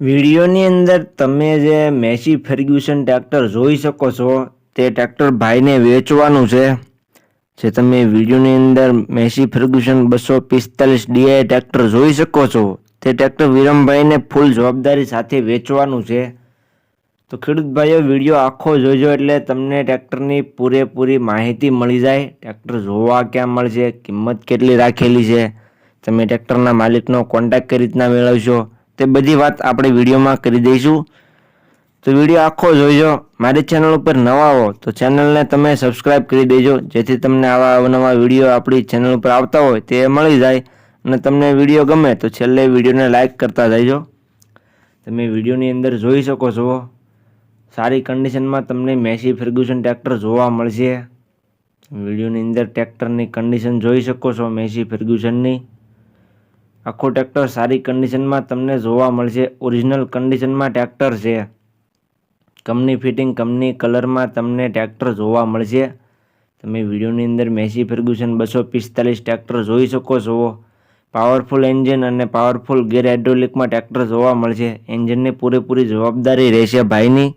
વિડીયોની અંદર તમે જે મેસી ફર્ગ્યુસન ટ્રેક્ટર જોઈ શકો છો, તે ટ્રેક્ટર ભાઈને વેચવાનું છે. જે તમે વિડીયોની અંદર મેસી ફર્ગ્યુસન બસો પિસ્તાલીસ ડીઆઈ ટ્રેક્ટર જોઈ શકો છો, તે ટ્રેક્ટર વિરમભાઈને ફૂલ જવાબદારી સાથે વેચવાનું છે. તો ખેડૂત ભાઈઓ, વીડિયો આખો જોજો એટલે તમને ટ્રેક્ટરની પૂરેપૂરી માહિતી મળી જાય. ટ્રેક્ટર જોવા ક્યાં મળશે, કિંમત કેટલી રાખેલી છે, તમે ટ્રેક્ટરના માલિકનો કોન્ટેક્ટ કઈ રીતના મેળવશો તે બધી વાત આપણે વિડીયોમાં કરી દઈશું. તો વીડિયો આખો જોઈજો. મારી ચેનલ ઉપર નવા હો, તો ચેનલને તમે સબસ્ક્રાઇબ કરી દેજો. જેથી તમને આવા અવનવા વીડિયો આપણી ચેનલ ઉપર આવતા હોય તે મળી જાય અને તમને વીડિયો ગમે તો છેલ્લે વિડીયોને લાઇક કરતા જઈજો. તમે વિડીયોની અંદર જોઈ શકો છો. સારી કન્ડિશનમાં તમને મેસી ફર્ગ્યુસન ટ્રેક્ટર જોવા મળશે. વિડીયોની અંદર ટ્રેક્ટરની કન્ડિશન જોઈ શકો છો, મેસી ફર્ગ્યુસનની. આખું ટ્રેક્ટર સારી કન્ડિશનમાં તમને જોવા મળશે. ઓરિજિનલ કન્ડિશનમાં ટ્રેક્ટર છે. કંપની ફિટિંગ કંપની કલરમાં તમને ટ્રેક્ટર જોવા મળશે. તમે વિડીયોની અંદર મેસી ફર્ગ્યુસન બસો પિસ્તાલીસ ટ્રેક્ટર જોઈ શકો છો. પાવરફુલ એન્જિન અને પાવરફુલ ગેર હાઇડ્રોલિકમાં ટ્રેક્ટર જોવા મળશે. એન્જિનની પૂરેપૂરી જવાબદારી રહેશે ભાઈની.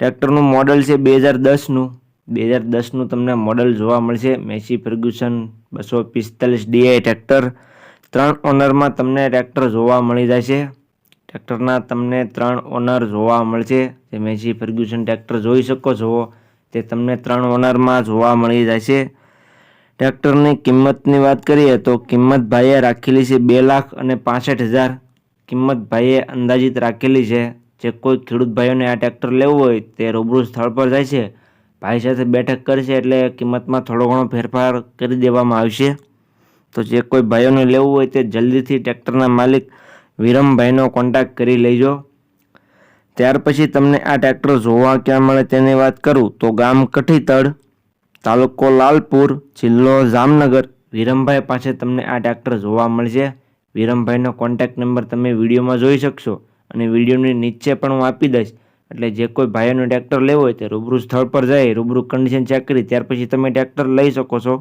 ટ્રેક્ટરનું મોડલ છે બે હજાર દસનું બે હજાર દસનું તમને મોડલ જોવા મળશે. મેસી ફર્ગ્યુસન બસો પિસ્તાલીસ ડીઆઈ ટ્રેક્ટર ત્રણ ઓનરમાં તમને ટ્રેક્ટર જોવા મળી જશે. ટ્રેક્ટરના તમને ત્રણ ઓનર જોવા મળશે. જે મેસી ફર્ગ્યુસન ટ્રેક્ટર જોઈ શકો છો. તે તમને ત્રણ ઓનરમાં જોવા મળી જશે. ટ્રેક્ટરની કિંમતની વાત કરીએ તો કિંમત ભાઈએ રાખેલી છે બે લાખ અને પાસઠ હજાર. કિંમત ભાઈએ અંદાજિત રાખેલી છે. જે કોઈ ખેડૂત ભાઈઓને આ ટ્રેક્ટર લેવું હોય તે રૂબરૂ સ્થળ પર જાય છે. ભાઈ સાથે બેઠક કરશે એટલે કિંમતમાં થોડો ઘણો ફેરફાર કરી દેવામાં આવશે. તો જે કોઈ ભાઈઓને લેવું હોય તે જલ્દીથી ટ્રેક્ટરના માલિક વિરમભાઈનો કોન્ટેક્ટ કરી લેજો. ત્યાર પછી તમને આ ટ્રેક્ટર જોવા ક્યાં મળે તેની વાત કરું તો ગામ કઠીતળ, તાલુકો લાલપુર, જિલ્લો જામનગર. વિરમભાઈ પાસે તમને આ ટ્રેક્ટર જોવા મળશે. વિરમભાઈનો કોન્ટેક્ટ નંબર તમે વિડીયોમાં જોઈ શકશો અને વિડીયોની નીચે પણ હું આપી દઈશ. એટલે જે કોઈ ભાઈઓને ટ્રેક્ટર લેવું હોય તે રૂબરૂ સ્થળ પર જાય, રૂબરૂ કન્ડિશન ચેક કરી, ત્યાર પછી તમે ટ્રેક્ટર લઈ શકો છો.